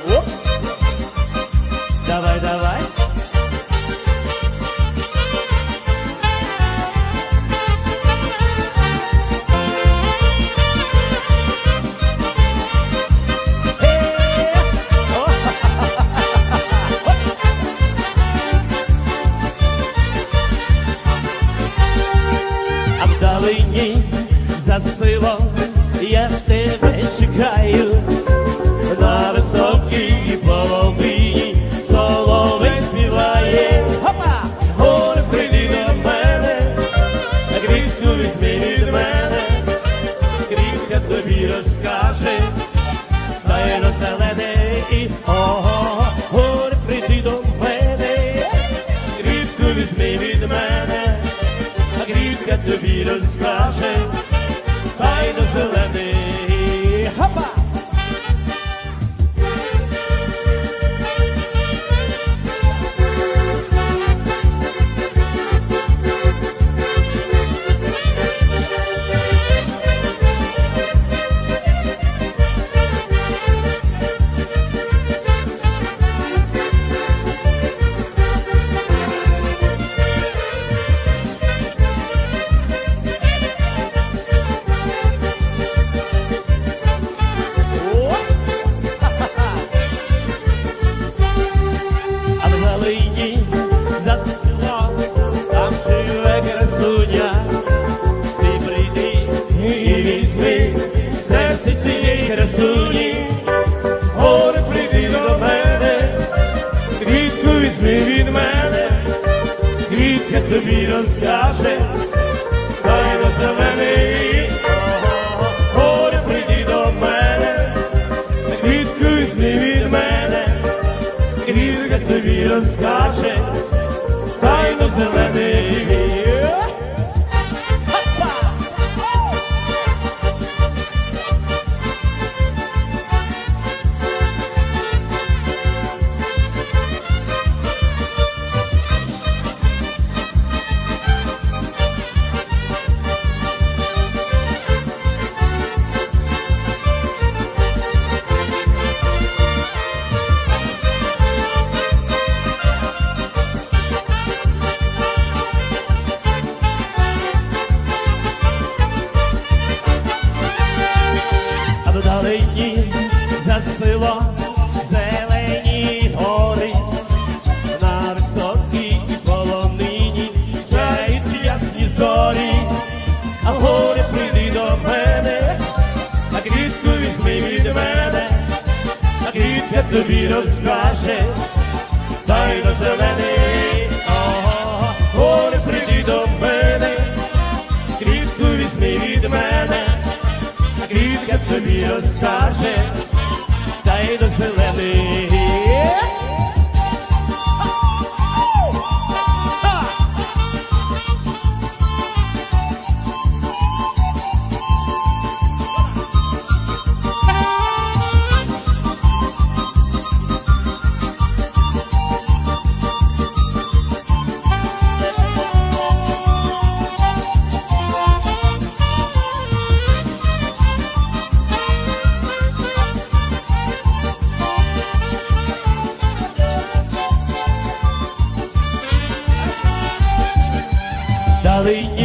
Оп. Давай, давай. А вдалині засило Jesus. мій розкаже, хай роззелений, горе прийди до мене, квіткою сни від мене, квітка тобі розкаже, хай зелений. тобі розкаже, тайно зелений, горе гори прийди до мене, квітку візьми від мене, квітка тобі розкаже. Valley.